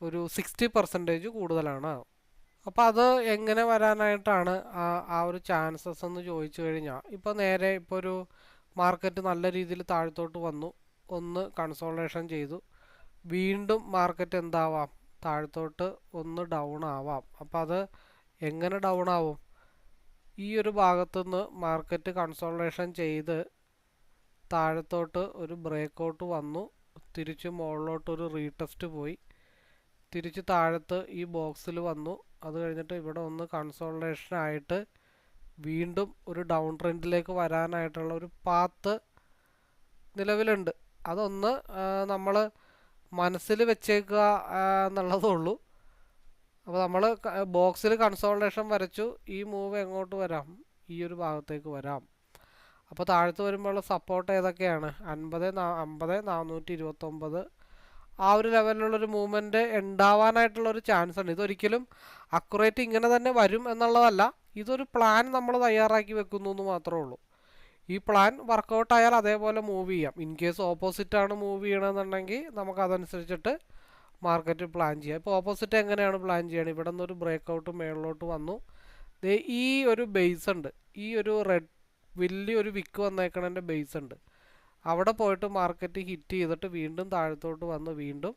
ഒരു സിക്സ്റ്റി പെർസെന്റേജ് കൂടുതലാണ്. അപ്പോൾ അത് എങ്ങനെ വരാനായിട്ടാണ് ആ ഒരു ചാൻസസ് എന്ന് ചോദിച്ചു കഴിഞ്ഞാൽ ഇപ്പോൾ നേരെ ഇപ്പോൾ ഒരു മാർക്കറ്റ് നല്ല രീതിയിൽ താഴത്തോട്ട് വന്നു ഒന്ന് കൺസോൾട്ടേഷൻ ചെയ്തു വീണ്ടും മാർക്കറ്റ് എന്താവാം? താഴത്തോട്ട് ഒന്ന് ഡൗൺ ആവാം. അപ്പോൾ അത് എങ്ങനെ ഡൗൺ ആവും? ഈ ഒരു ഭാഗത്തുനിന്ന് മാർക്കറ്റ് കൺസോൾട്ടേഷൻ ചെയ്ത് താഴത്തോട്ട് ഒരു ബ്രേക്കൗട്ട് വന്നു. തിരിച്ച് മുകളിലോട്ട് ഒരു റീടെസ്റ്റ് പോയി. തിരിച്ച് താഴത്ത് ഈ ബോക്സിൽ വന്നു. അത് കഴിഞ്ഞിട്ട് ഇവിടെ ഒന്ന് കൺസോൾട്ടേഷൻ ആയിട്ട് വീണ്ടും ഒരു ഡൗൺ ട്രെൻഡിലേക്ക് വരാനായിട്ടുള്ള ഒരു പാത്ത് നിലവിലുണ്ട്. അതൊന്ന് നമ്മൾ മനസ്സിൽ വെച്ചേക്കുക എന്നുള്ളതേ ഉള്ളൂ അപ്പോൾ നമ്മൾ ബോക്സിൽ കൺസോൾട്ടേഷൻ വരച്ചു. ഈ മൂവ് എങ്ങോട്ട് വരാം? ഈ ഒരു ഭാഗത്തേക്ക് വരാം. അപ്പോൾ താഴത്ത് വരുമ്പോൾ സപ്പോർട്ട് ഏതൊക്കെയാണ്? അൻപത് അമ്പത് നാനൂറ്റി ഇരുപത്തൊമ്പത് ആ ഒരു ലെവലിലുള്ളൊരു മൂവ്മെന്റ് ഉണ്ടാവാനായിട്ടുള്ളൊരു ചാൻസ് ഉണ്ട് ഇതൊരിക്കലും അക്യുറേറ്റ് ഇങ്ങനെ തന്നെ വരും എന്നുള്ളതല്ല. ഇതൊരു പ്ലാൻ നമ്മൾ തയ്യാറാക്കി വെക്കുന്നു എന്ന് മാത്രമേ ഉള്ളൂ. ഈ പ്ലാൻ വർക്കൗട്ട് ആയാൽ അതേപോലെ മൂവ് ചെയ്യാം. ഇൻ കേസ് ഓപ്പോസിറ്റ് ആണ് മൂവ് ചെയ്യണമെന്നുണ്ടെങ്കിൽ നമുക്ക് അതനുസരിച്ചിട്ട് മാർക്കറ്റ് പ്ലാൻ ചെയ്യാം. ഇപ്പോൾ ഓപ്പോസിറ്റ് എങ്ങനെയാണ് പ്ലാൻ ചെയ്യണം? ഇവിടെ നിന്നൊരു ബ്രേക്ക് ഔട്ട് മേളിലോട്ട് വന്നു. ഈ ഒരു ബേസ് ഉണ്ട്. ഈ ഒരു റെഡ് വലിയൊരു വിക്ക് വന്നേക്കണതിന്റെ ബേസ് ഉണ്ട്. അവിടെ പോയിട്ട് മാർക്കറ്റ് ഹിറ്റ് ചെയ്തിട്ട് വീണ്ടും താഴത്തോട്ട് വന്ന് വീണ്ടും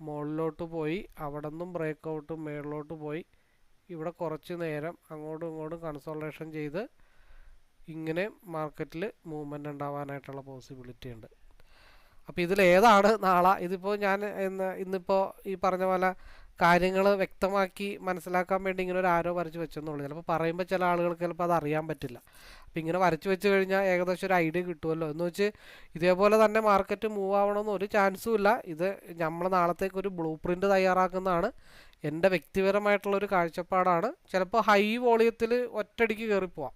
മുകളിലോട്ട് പോയി. അവിടെ നിന്നും ഔട്ടും മേളിലോട്ട് പോയി. ഇവിടെ കുറച്ച് നേരം അങ്ങോട്ടും ഇങ്ങോട്ടും കൺസോൾട്ടേഷൻ ചെയ്ത് ഇങ്ങനെ മാർക്കറ്റിൽ മൂവ്മെന്റ് ഉണ്ടാവാനായിട്ടുള്ള പോസിബിലിറ്റി ഉണ്ട്. അപ്പോൾ ഇതിലേതാണ് നാളെ? ഇതിപ്പോൾ ഞാൻ ഇന്ന് ഇന്നിപ്പോൾ ഈ പറഞ്ഞ പോലെ കാര്യങ്ങൾ വ്യക്തമാക്കി മനസ്സിലാക്കാൻ വേണ്ടി ഇങ്ങനെ ഒരു ആരോ വരച്ച് വെച്ചെന്നുള്ളൂ. ചിലപ്പോൾ പറയുമ്പോൾ ചില ആളുകൾക്ക് ചിലപ്പോൾ അത് അറിയാൻ പറ്റില്ല. അപ്പോൾ ഇങ്ങനെ വരച്ച് വെച്ച് കഴിഞ്ഞാൽ ഏകദേശം ഒരു ഐഡിയ കിട്ടുമല്ലോ എന്ന് വെച്ച് ഇതേപോലെ തന്നെ മാർക്കറ്റ് മൂവ് ആവണമെന്ന് ഒരു ചാൻസും ഇല്ല. ഇത് നമ്മൾ നാളത്തേക്ക് ഒരു ബ്ലൂ പ്രിന്റ് തയ്യാറാക്കുന്നതാണ്. എന്റെ വ്യക്തിപരമായിട്ടുള്ള ഒരു കാഴ്ചപ്പാടാണ്. ചിലപ്പോൾ ഹൈ വോളിയത്തിൽ ഒറ്റയടിക്ക് കയറിപ്പോവാം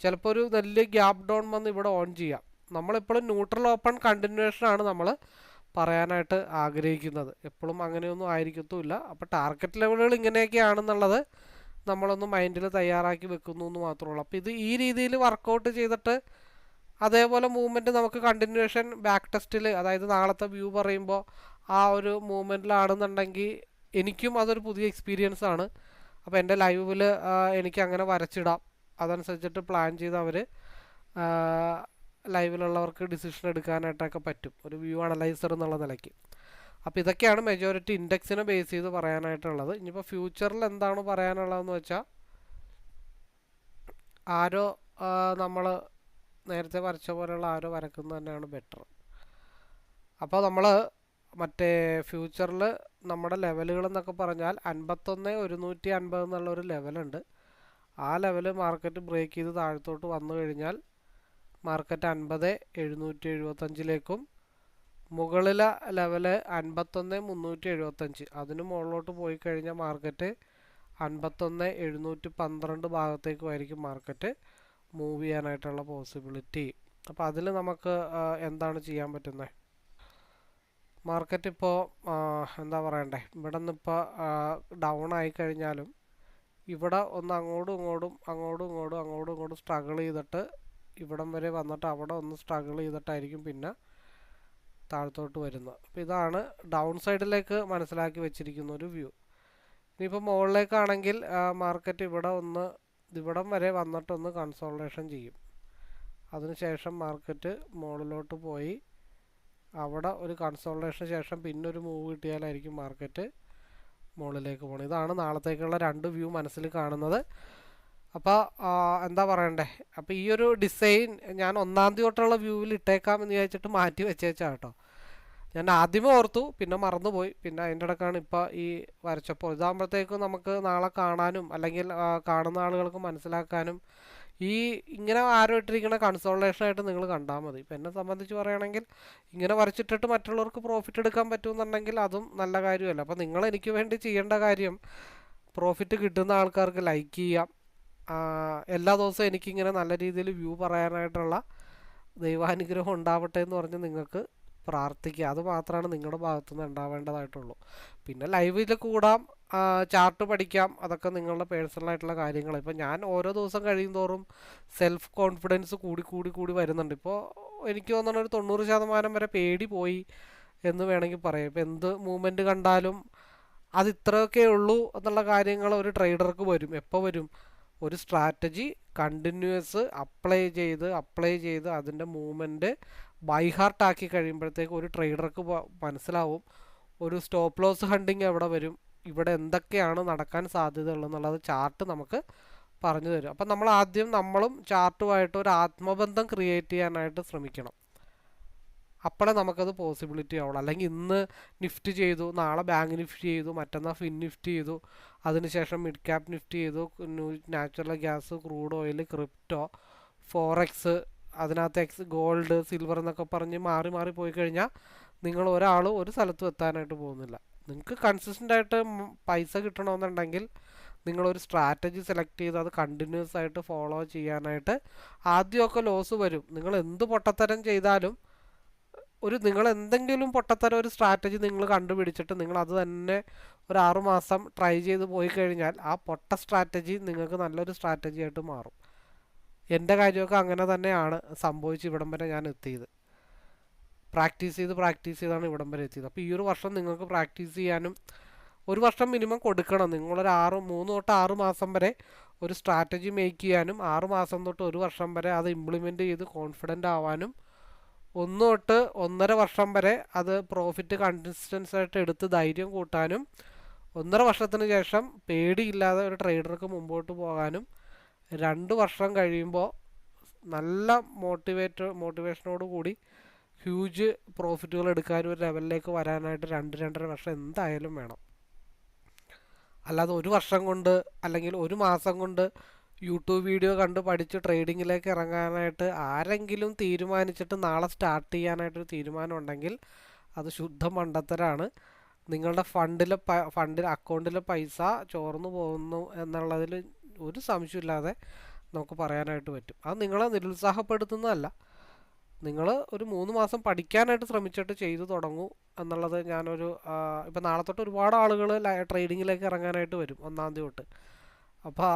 ചിലപ്പോൾ ഒരു വലിയ ഗ്യാപ് ഡൗൺ വന്ന് ഇവിടെ ഓൺ ചെയ്യാം. നമ്മളിപ്പോഴും ന്യൂട്രൽ ഓപ്പൺ കണ്ടിന്യൂഷൻ ആണ് നമ്മൾ പറയാനായിട്ട് ആഗ്രഹിക്കുന്നത്. എപ്പോഴും അങ്ങനെയൊന്നും ആയിരിക്കത്തുമില്ല. അപ്പോൾ ടാർഗറ്റ് ലെവലുകൾ ഇങ്ങനെയൊക്കെയാണെന്നുള്ളത് നമ്മളൊന്ന് മൈൻഡിൽ തയ്യാറാക്കി വെക്കുന്നു എന്ന് മാത്രമേ ഉള്ളൂ. അപ്പോൾ ഇത് ഈ രീതിയിൽ വർക്കൗട്ട് ചെയ്തിട്ട് അതേപോലെ മൂവ്മെന്റ് നമുക്ക് കണ്ടിന്യൂഷൻ ബാക്ക് ടെസ്റ്റിൽ അതായത് നാളത്തെ വ്യൂ പറയുമ്പോൾ ആ ഒരു മൂവ്മെന്റിലാണെന്നുണ്ടെങ്കിൽ എനിക്കും അതൊരു പുതിയ എക്സ്പീരിയൻസ് ആണ്. അപ്പോൾ എന്റെ ലൈവിൽ എനിക്ക് അങ്ങനെ വരച്ചിടാം. അതനുസരിച്ചിട്ട് പ്ലാൻ ചെയ്ത് അവർ ലൈവിലുള്ളവർക്ക് ഡിസിഷൻ എടുക്കാനായിട്ടൊക്കെ പറ്റും. ഒരു വ്യൂ അനലൈസർ എന്നുള്ള നിലയ്ക്ക്. അപ്പോൾ ഇതൊക്കെയാണ് മെജോറിറ്റി ഇൻഡെക്സിനെ ബേസ് ചെയ്ത് പറയാനായിട്ടുള്ളത്. ഇനിയിപ്പോൾ ഫ്യൂച്ചറിൽ എന്താണ് പറയാനുള്ളതെന്ന് വെച്ചാൽ ആരോ നമ്മൾ നേരത്തെ വരച്ച പോലെയുള്ള ആരോ വരക്കുന്നത് തന്നെയാണ് ബെറ്റർ അപ്പോൾ നമ്മൾ മറ്റേ ഫ്യൂച്ചറിൽ നമ്മുടെ ലെവലുകൾ എന്നൊക്കെ പറഞ്ഞാൽ അൻപത്തൊന്ന് ഒരുന്നൂറ്റി അൻപത് എന്നുള്ള ഒരു ലെവലുണ്ട് ആ ലെവൽ മാർക്കറ്റ് ബ്രേക്ക് ചെയ്ത് താഴത്തോട്ട് വന്നു കഴിഞ്ഞാൽ മാർക്കറ്റ് അൻപത് എഴുന്നൂറ്റി എഴുപത്തഞ്ചിലേക്കും മുകളിലെ ലെവൽ അൻപത്തൊന്ന് മുന്നൂറ്റി എഴുപത്തഞ്ച് അതിന് മുകളിലോട്ട് പോയി കഴിഞ്ഞാൽ മാർക്കറ്റ് അൻപത്തൊന്ന് എഴുന്നൂറ്റി പന്ത്രണ്ട് ഭാഗത്തേക്കുമായിരിക്കും മാർക്കറ്റ് മൂവ് ചെയ്യാനായിട്ടുള്ള പോസിബിലിറ്റി. അപ്പോൾ അതിൽ നമുക്ക് എന്താണ് ചെയ്യാൻ പറ്റുന്നത്? മാർക്കറ്റ് ഇപ്പോൾ എന്താ പറയണ്ടേ? ഇവിടെ നിന്ന് ഇപ്പോൾ ഡൗൺ ആയി കഴിഞ്ഞാലും ഇവിടെ ഒന്ന് അങ്ങോട്ടും ഇങ്ങോട്ടും അങ്ങോട്ടും ഇങ്ങോട്ടും അങ്ങോട്ടും ഇങ്ങോട്ടും സ്ട്രഗിൾ ചെയ്തിട്ട് ഇവിടം വരെ വന്നിട്ട് അവിടെ ഒന്ന് സ്ട്രഗിൾ ചെയ്തിട്ടായിരിക്കും പിന്നെ താഴത്തോട്ട് വരുന്നത്. അപ്പോൾ ഇതാണ് ഡൗൺ സൈഡിലേക്ക് മനസ്സിലാക്കി വെച്ചിരിക്കുന്ന ഒരു വ്യൂ ഇനിയിപ്പോൾ മുകളിലേക്കാണെങ്കിൽ മാർക്കറ്റ് ഇവിടെ ഒന്ന് ഇവിടം വരെ വന്നിട്ടൊന്ന് കൺസോൾട്ടേഷൻ ചെയ്യും. അതിനുശേഷം മാർക്കറ്റ് മുകളിലോട്ട് പോയി അവിടെ ഒരു കൺസോൾട്ടേഷന് ശേഷം പിന്നെ ഒരു മൂവ് കിട്ടിയാലായിരിക്കും മാർക്കറ്റ് മുകളിലേക്ക് പോകണം ഇതാണ് നാളത്തേക്കുള്ള രണ്ട് വ്യൂ മനസ്സിൽ കാണുന്നത്. അപ്പോൾ എന്താ പറയണ്ടേ? അപ്പോൾ ഈ ഒരു ഡിസൈൻ ഞാൻ ഒന്നാം തീയതി വ്യൂവിൽ ഇട്ടേക്കാം എന്ന് വിചാരിച്ചിട്ട് മാറ്റി വെച്ചേച്ചാ കേട്ടോ. ഞാൻ ആദ്യമേ ഓർത്തു പിന്നെ മറന്നുപോയി. പിന്നെ അതിന്റെ ഇടക്കാണ് ഇപ്പോൾ ഈ വരച്ചപ്പോൾ. ഇതാകുമ്പോഴത്തേക്കും നമുക്ക് നാളെ കാണാനും അല്ലെങ്കിൽ കാണുന്ന ആളുകൾക്ക് മനസ്സിലാക്കാനും ഈ ഇങ്ങനെ ആരോ ഇട്ടിരിക്കുന്ന കൺസോൾട്ടേഷൻ ആയിട്ട് നിങ്ങൾ കണ്ടാൽ മതി. ഇപ്പം എന്നെ സംബന്ധിച്ച് പറയുകയാണെങ്കിൽ ഇങ്ങനെ വരച്ചിട്ടിട്ട് മറ്റുള്ളവർക്ക് പ്രോഫിറ്റ് എടുക്കാൻ പറ്റുമെന്നുണ്ടെങ്കിൽ അതും നല്ല കാര്യമല്ല. അപ്പോൾ നിങ്ങൾ എനിക്ക് വേണ്ടി ചെയ്യേണ്ട കാര്യം പ്രോഫിറ്റ് കിട്ടുന്ന ആൾക്കാർക്ക് ലൈക്ക് ചെയ്യാം. എല്ലാ ദിവസവും എനിക്കിങ്ങനെ നല്ല രീതിയിൽ വ്യൂ പറയാനായിട്ടുള്ള ദൈവാനുഗ്രഹം ഉണ്ടാവട്ടെ എന്ന് പറഞ്ഞ് നിങ്ങൾക്ക് പ്രാർത്ഥിക്കുക. അത് മാത്രമാണ് നിങ്ങളുടെ ഭാഗത്തുനിന്ന് ഉണ്ടാവേണ്ടതായിട്ടുള്ളൂ. പിന്നെ ലൈവിൽ കൂടാം ചാർട്ട് പഠിക്കാം. അതൊക്കെ നിങ്ങളുടെ പേഴ്സണലായിട്ടുള്ള കാര്യങ്ങൾ ഇപ്പോൾ ഞാൻ ഓരോ ദിവസം കഴിയും തോറും സെൽഫ് കോൺഫിഡൻസ് കൂടി കൂടി കൂടി വരുന്നുണ്ട്. ഇപ്പോൾ എനിക്ക് തോന്നുന്ന ഒരു തൊണ്ണൂറ് ശതമാനം വരെ പേടി പോയി എന്ന് വേണമെങ്കിൽ പറയാം. ഇപ്പോൾ എന്ത് മൂവ്മെന്റ് കണ്ടാലും അത് ഇത്രയൊക്കെ ഉള്ളൂ എന്നുള്ള കാര്യങ്ങൾ ഒരു ട്രേഡർക്ക് വരും. എപ്പോൾ വരും? ഒരു സ്ട്രാറ്റജി കണ്ടിന്യൂസ് അപ്ലൈ ചെയ്ത് അപ്ലൈ ചെയ്ത് അതിന്റെ മൂവ്മെന്റ് ബൈ ഹാർട്ട് ആക്കി കഴിയുമ്പോഴത്തേക്ക് ഒരു ട്രേഡർക്ക് മനസ്സിലാവും. ഒരു സ്റ്റോപ്പ് ലോസ് ഹണ്ടിങ് എവിടെ വരും? ഇവിടെ എന്തൊക്കെയാണ് നടക്കാൻ സാധ്യതയുള്ളതെന്നുള്ളത് ചാർട്ട് നമുക്ക് പറഞ്ഞു തരും. അപ്പം നമ്മൾ ആദ്യം നമ്മളും ചാർട്ടുമായിട്ട് ഒരു ആത്മബന്ധം ക്രിയേറ്റ് ചെയ്യാനായിട്ട് ശ്രമിക്കണം. അപ്പോഴേ നമുക്കത് പോസിബിലിറ്റി ആവുള്ളൂ. അല്ലെങ്കിൽ ഇന്ന് നിഫ്റ്റ് ചെയ്തു നാളെ ബാങ്ക് നിഫ്റ്റ് ചെയ്തു മറ്റന്നാൾ ഫിൻ നിഫ്റ്റ് ചെയ്തു അതിനുശേഷം മിഡ് ക്യാപ് നിഫ്റ്റ് ചെയ്തു natural gas crude oil crypto forex അതിനകത്ത് എക്സ് ഗോൾഡ് സിൽവർ എന്നൊക്കെ പറഞ്ഞ് മാറി മാറി പോയി കഴിഞ്ഞാൽ നിങ്ങൾ ഒരാൾ ഒരു സ്ഥലത്തും എത്താനായിട്ട് പോകുന്നില്ല. നിങ്ങൾക്ക് കൺസിസ്റ്റന്റ് ആയിട്ട് പൈസ കിട്ടണമെന്നുണ്ടെങ്കിൽ നിങ്ങളൊരു സ്ട്രാറ്റജി സെലക്ട് ചെയ്ത് അത് കണ്ടിന്യൂസ് ആയിട്ട് ഫോളോ ചെയ്യാനായിട്ട് ആദ്യമൊക്കെ ലോസ് വരും. നിങ്ങൾ എന്ത് പൊട്ടത്തരം ചെയ്താലും ഒരു നിങ്ങൾ എന്തെങ്കിലും പൊട്ടത്തരം ഒരു സ്ട്രാറ്റജി നിങ്ങൾ കണ്ടുപിടിച്ചിട്ട് നിങ്ങൾ അത് തന്നെ ഒരു ആറുമാസം ട്രൈ ചെയ്ത് പോയി കഴിഞ്ഞാൽ ആ പൊട്ട സ്ട്രാറ്റജി നിങ്ങൾക്ക് നല്ലൊരു സ്ട്രാറ്റജി ആയിട്ട് മാറും. എന്റെ കാര്യമൊക്കെ അങ്ങനെ തന്നെയാണ് സംഭവിച്ച് ഇവിടം വരെ ഞാൻ എത്തിയത്. പ്രാക്ടീസ് ചെയ്ത് പ്രാക്ടീസ് ചെയ്താണ് ഇവിടം വരെ എത്തിയത്. അപ്പോൾ ഈ ഒരു വർഷം നിങ്ങൾക്ക് പ്രാക്ടീസ് ചെയ്യാനും ഒരു വർഷം മിനിമം കൊടുക്കണം. നിങ്ങളൊരു ആറ് മൂന്ന് തൊട്ട് ആറ് മാസം വരെ ഒരു സ്ട്രാറ്റജി മേക്ക് ചെയ്യാനും ആറ് മാസം തൊട്ട് ഒരു വർഷം വരെ അത് ഇംപ്ലിമെന്റ് ചെയ്ത് കോൺഫിഡന്റ് ആവാനും ഒന്ന് തൊട്ട് ഒന്നര വർഷം വരെ അത് പ്രോഫിറ്റ് കൺസിസ്റ്റൻസ് ആയിട്ട് എടുത്ത് ധൈര്യം കൂട്ടാനും ഒന്നര വർഷത്തിന് ശേഷം പേടിയില്ലാതെ ഒരു ട്രേഡർക്ക് മുമ്പോട്ട് പോകാനും രണ്ട് വർഷം കഴിയുമ്പോൾ നല്ല മോട്ടിവേറ്റ് മോട്ടിവേഷനോട് കൂടി ഹ്യൂജ് പ്രോഫിറ്റുകൾ എടുക്കാനും ഒരു ലെവലിലേക്ക് വരാനായിട്ട് രണ്ട് രണ്ടര വർഷം എന്തായാലും വേണം. അല്ലാതെ ഒരു വർഷം കൊണ്ട് അല്ലെങ്കിൽ ഒരു മാസം കൊണ്ട് യൂട്യൂബ് വീഡിയോ കണ്ട് പഠിച്ച് ട്രേഡിങ്ങിലേക്ക് ഇറങ്ങാനായിട്ട് ആരെങ്കിലും തീരുമാനിച്ചിട്ട് നാളെ സ്റ്റാർട്ട് ചെയ്യാനായിട്ടൊരു തീരുമാനം ഉണ്ടെങ്കിൽ അത് ശുദ്ധ മണ്ടത്തരാണ്. നിങ്ങളുടെ ഫണ്ടിലെ ഫണ്ടിൽ അക്കൗണ്ടിലെ പൈസ ചോർന്നു പോകുന്നു എന്നുള്ളതിൽ ഒരു സംശയമില്ലാതെ നമുക്ക് പറയാനായിട്ട് പറ്റും. അത് നിങ്ങളെ നിരുത്സാഹപ്പെടുത്തുന്നതല്ല. നിങ്ങൾ ഒരു മൂന്ന് മാസം പഠിക്കാനായിട്ട് ശ്രമിച്ചിട്ട് ചെയ്തു തുടങ്ങൂ എന്നുള്ളത് ഞാനൊരു ഇപ്പം നാളെ തൊട്ട് ഒരുപാട് ആളുകൾ ട്രേഡിങ്ങിലേക്ക് ഇറങ്ങാനായിട്ട് വരും ഒന്നാം തീയതി തൊട്ട്. അപ്പോൾ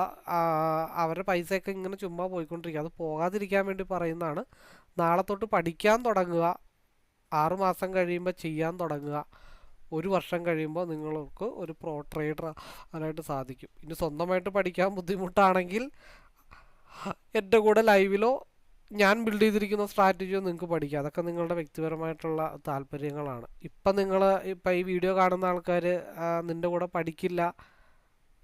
അവരുടെ പൈസയൊക്കെ ഇങ്ങനെ ചുമ്മാ പോയിക്കൊണ്ടിരിക്കുക അത് പോകാതിരിക്കാൻ വേണ്ടി പറയുന്നതാണ്. നാളെ തൊട്ട് പഠിക്കാൻ തുടങ്ങുക. ആറുമാസം കഴിയുമ്പോൾ ചെയ്യാൻ തുടങ്ങുക. ഒരു വർഷം കഴിയുമ്പോൾ നിങ്ങൾക്ക് ഒരു പ്രോ ട്രേഡർ ആകാനായിട്ട് സാധിക്കും. ഇനി സ്വന്തമായിട്ട് പഠിക്കാൻ ബുദ്ധിമുട്ടാണെങ്കിൽ എന്റെ കൂടെ ലൈവിലോ ഞാൻ ബിൽഡ് ചെയ്തിരിക്കുന്ന സ്ട്രാറ്റജിയോ നിങ്ങൾക്ക് പഠിക്കാം. അതൊക്കെ നിങ്ങളുടെ വ്യക്തിപരമായിട്ടുള്ള താല്പര്യങ്ങളാണ്. ഇപ്പം നിങ്ങൾ ഇപ്പം ഈ വീഡിയോ കാണുന്ന ആൾക്കാർ നിന്റെ കൂടെ പഠിക്കില്ല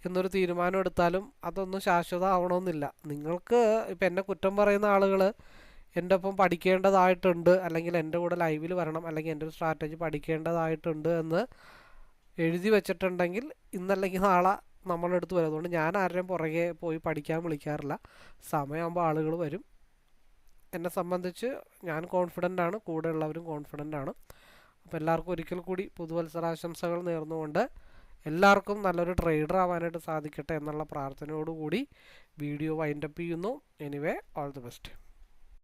എന്നൊരു തീരുമാനം എടുത്താലും അതൊന്നും ശാശ്വത ആവണമെന്നില്ല നിങ്ങൾക്ക് ഇപ്പം എന്നെ കുറ്റം പറയുന്ന ആളുകൾ എന്റെ ഒപ്പം പഠിക്കേണ്ടതായിട്ടുണ്ട് അല്ലെങ്കിൽ എന്റെ കൂടെ ലൈവിൽ വരണം അല്ലെങ്കിൽ എന്റെ ഒരു സ്ട്രാറ്റജി പഠിക്കേണ്ടതായിട്ടുണ്ട് എന്ന് എഴുതി വെച്ചിട്ടുണ്ടെങ്കിൽ ഇന്നല്ലെങ്കിൽ നാളെ നമ്മളുടെ അടുത്ത് വരും. അതുകൊണ്ട് ഞാൻ ആരെയും പുറകെ പോയി പഠിക്കാൻ വിളിക്കാറില്ല. സമയമാകുമ്പോൾ ആളുകൾ വരും. എന്നെ സംബന്ധിച്ച് ഞാൻ കോൺഫിഡന്റ് ആണ് കൂടെ ഉള്ളവരും കോൺഫിഡന്റ് ആണ്. അപ്പോൾ എല്ലാവർക്കും ഒരിക്കൽ കൂടി പുതുവത്സരാശംസകൾ നേർന്നുകൊണ്ട് എല്ലാവർക്കും നല്ലൊരു ട്രേഡർ ആവാനായിട്ട് സാധിക്കട്ടെ എന്നുള്ള പ്രാർത്ഥനയോടുകൂടി വീഡിയോ വൈൻഡപ്പ് ചെയ്യുന്നു. Anyway all the best